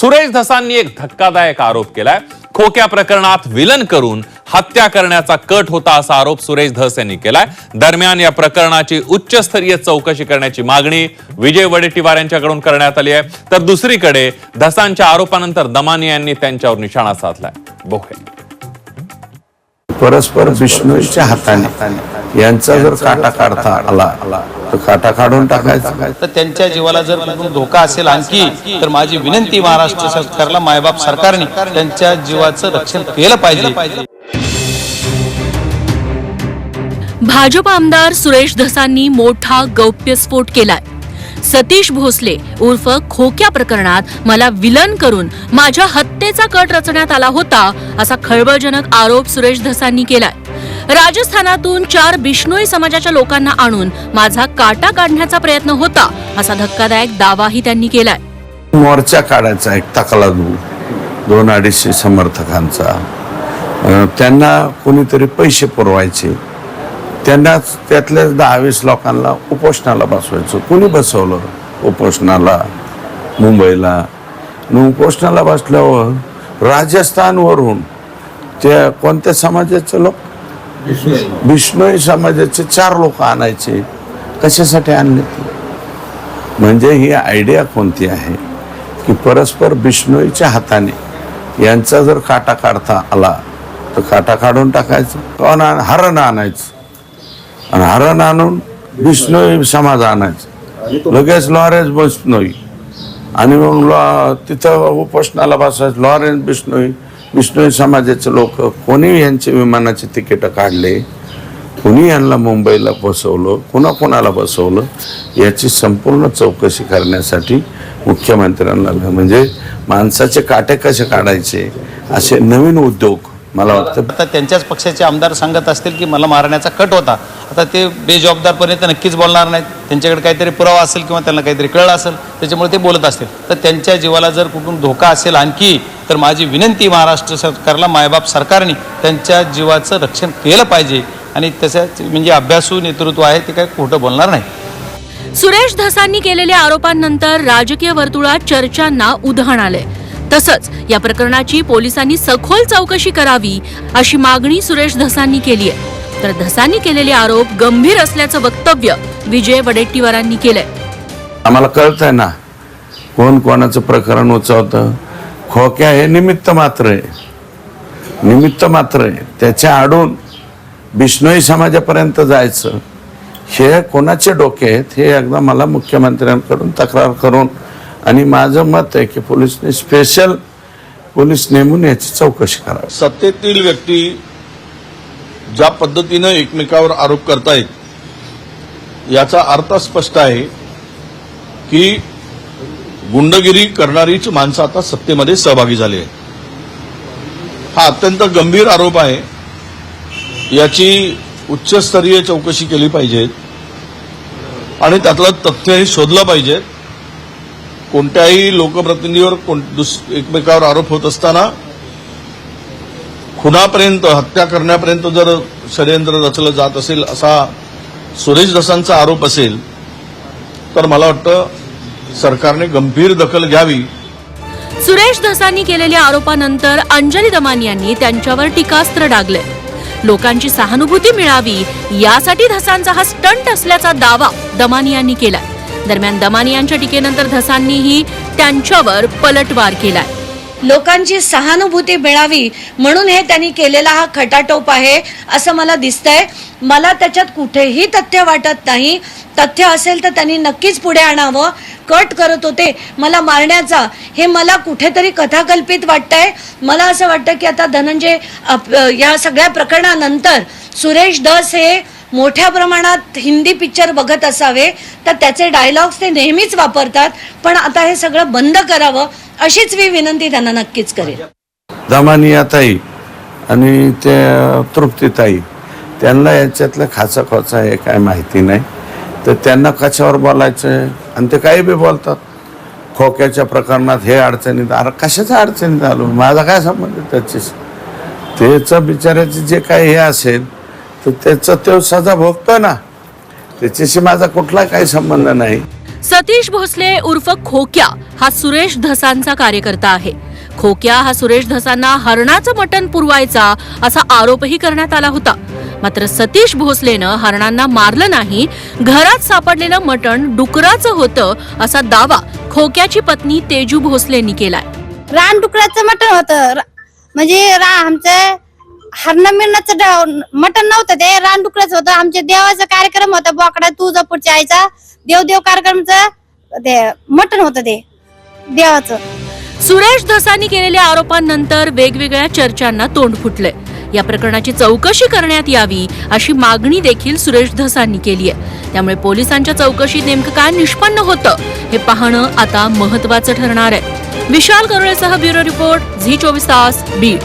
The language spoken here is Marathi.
सुरेश धसांनी एक धक्कादायक आरोप केलाय. खोक्या प्रकरणात विलन करून हत्या करण्याचा कट होता असा आरोप सुरेश धस यांनी केलाय. दरम्यान या प्रकरणाची उच्चस्तरीय चौकशी करण्याची मागणी विजय वडेट्टीवार यांच्याकडून करण्यात आली आहे. तर दुसरीकडे धसांच्या आरोपानंतर दमानी यांनी त्यांच्यावर निशाणा साधलाय. बघूया. परस्पर विष्णूच्या हाताने. यांचा जर काटा काढता आला तर काटा काढून टाकायचा. तर त्यांच्या जीवाला जर कुठून धोका असेल आणखी तर माझी विनंती महाराष्ट्र सरकारला मायबाप सरकारने त्यांच्या जीवाचं रक्षण केलं पाहिजे. भाजप आमदार सुरेश धसांनी मोठा गौप्यस्फोट केलाय. सतीश भोसले उर्फ खोक्या प्रकरणात मला विलन करून माझ्या हत्येचा कट रचण्यात आला होता असा खळबळजनक आरोप सुरेश धसांनी केलाय. राजस्थानातून चार बिष्णोई समाजाच्या लोकांना आणून माझा काटा काढण्याचा प्रयत्न होता असा धक्कादायक दावाही त्यांनी केलाय. मोर्चा काढायचा एक तकलादू दोन अडीचशे समर्थकांचा. त्यांना कोणीतरी पैसे पुरवायचे. त्यांनाच त्यातल्या दहावीस लोकांना उपोषणाला बसवायचं. कोणी बसवलं उपोषणाला? मुंबईला. उपोषणाला बसल्यावर राजस्थानवरून त्या कोणत्या समाजाचे लोक? बिश्नोई समाजाचे चार लोक आणायचे. कशासाठी आणले म्हणजे ही आयडिया कोणती आहे? की परस्पर बिश्नोईच्या हाताने यांचा जर काटा काढता आला तर काटा काढून टाकायचं. कोण आण- हरण आणायचं. आणि हरण आणून बिश्नोई समाज आणायचं. लगेच लॉरेन्स विष्णोई आणि मग लॉ तिथं उपोषणाला बसायचं लॉरेन्स बिश्नोई विष्णू समाजाचे लोक कोणी यांचे विमानाचे तिकीट काढले कुणी यांना मुंबईला बसवलं कुणाकुणाला बसवलं याची संपूर्ण चौकशी करण्यासाठी मुख्यमंत्र्यांना म्हणजे माणसाचे काटे कसे काढायचे असे नवीन उद्योग मला वाटतं. आता त्यांच्याच पक्षाचे आमदार सांगत असतील की मला मारण्याचा कट होता. आता ते बेजबाबदारपणे तर नक्कीच बोलणार नाहीत. त्यांच्याकडे काहीतरी पुरावा असेल किंवा त्यांना काहीतरी कळलं असेल त्याच्यामुळे ते बोलत असतील. तर त्यांच्या जीवाला जर कुठून धोका असेल आणखी तर माझी विनंती महाराष्ट्र सरकारला मायबाप सरकारने त्यांच्या जीवाचं रक्षण केलं पाहिजे. आणि तसंच म्हणजे अभ्यासू नेतृत्व आहे ते काय खोटं बोलणार नाही. सुरेश धसांनी केलेल्या आरोपांनंतर राजकीय वर्तुळात चर्चांना उधाण आलंय. तसंच या प्रकरणाची पोलिसांनी सखोल चौकशी करावी अशी मागणी सुरेश धसांनी केली आहे. तर धसांनी केलेले आरोप गंभीर असल्याचं वक्तव्य विजय वडेट्टीवारांनी केलंय. आम्हाला कळत आहे ना कोण कोणाचं प्रकरण उचवतं. खोक्या हे निमित्त मात्र आहे. निमित्त मात्र आहे. त्याच्या आडून बिष्णोई समाजापर्यंत जायचं. हे कोणाचे डोके आहेत हे एकदा मला मुख्यमंत्र्यांकडून तक्रार करून आणि माझं मत आहे की पोलिसने स्पेशल पोलीस नेमून याची चौकशी करावी. सत्तेतील व्यक्ती ज्या पद्धतीनं एकमेकावर आरोप करतायत याचा अर्थ स्पष्ट आहे की गुंडगिरी करणारीच माणसं आता सत्तेमध्ये सहभागी झाली आहेत. हा अत्यंत गंभीर आरोप आहे. याची उच्चस्तरीय चौकशी केली पाहिजे आणि त्यातलं तथ्यही शोधलं पाहिजे कोणत्याही लोकप्रतिनिधीवर कोण दुस एकमेकावर आरोप होत असताना खुनापर्यंत हत्या करण्यापर्यंत जर षडयंत्र रचलं जात असेल असा सुरेश दसांचा आरोप असेल तर मला वाटतं सरकारने गंभीर दखल घ्यावी. सुरेश धसांनी केलेल्या आरोपानंतर अंजली दमान यांनी त्यांच्यावर टीकास्त्र डागले. लोकांची सहानुभूती मिळावी यासाठी धसांचा हा स्टंट असल्याचा दावा दमानी यांनी केलाय. दरम्यान दमानी यांच्या टीकेनंतर धसांनीही त्यांच्यावर पलटवार केलाय. लोकांची सहानुभूती मिळावी म्हणून हे त्यांनी केलेला हा खटाटोप आहे असं मला दिसतंय. मला त्याच्यात कुठेही तथ्य वाटत नाही. तथ्य असेल तर त्यांनी नक्कीच पुढे आणावं. कट करत होते. मला मारण्याचा हे मला कुठेतरी कथाकल्पित वाटतंय. मला असं वाटतं की आता धनंजय या सगळ्या प्रकरणानंतर सुरेश दस हे मोठ्या प्रमाणात हिंदी पिक्चर बघत असावे तर त्याचे डायलॉग्स ते नेहमीच वापरतात. पण आता हे सगळं बंद करावं अशीच मी विनंती त्यांना नक्कीच करेन. दमानियाताई आणि त्या तृप्तीताई त्यांना याच्यातलं खाचा खोचा हे काय माहिती नाही. तर त्यांना कशावर बोलायचं? आणि ते काही बी बोलतात. खोक्याच्या प्रकरणात हे अडचणीत अरे कशाच्या अडचणीत आलो? माझा काय संबंध आहे त्याच्याशी? त्याचं बिचाराचं जे काही हे असेल तर त्याचं तो सजा भोगतो ना. त्याच्याशी माझा कुठला काही संबंध नाही. सतीश भोसले उर्फ खोक्या हा सुरेश धसांचा कार्यकर्ता आहे. खोक्या हा सुरेश धसांना हरणाचं मटण पुरवायचा असा आरोपही करण्यात आला होता. मात्र सतीश भोसलेनं हरणांना मारलं नाही घरात सापडलेलं मटण डुकराचं होतं असा दावा खोक्याची पत्नी तेजू भोसलेंनी केलाय. रानडुकराचं मटण होतं. र- म्हणजे रा आमचं हरण मिरणाचं ड- मटण नव्हतं ते रानडुकराचं होतं. आमच्या देवाचा कार्यक्रम होता बोकडा तुळजापूरच्या आईचा. देवदेव कार्यक्रमचं ते मटण होतं ते देवाचं. सुरेश धसानी केलेल्या आरोपांनंतर वेगवेगळ्या चर्चांना तोंड फुटलंय. या प्रकरणाची चौकशी करण्यात यावी अशी मागणी देखील सुरेश धसांनी केली आहे. त्यामुळे पोलिसांच्या चौकशीत नेमकं काय निष्पन्न होतं हे पाहणं आता महत्वाचं ठरणार आहे. विशाल करुळेसह ब्युरो रिपोर्ट झी चोवीस तास बीड.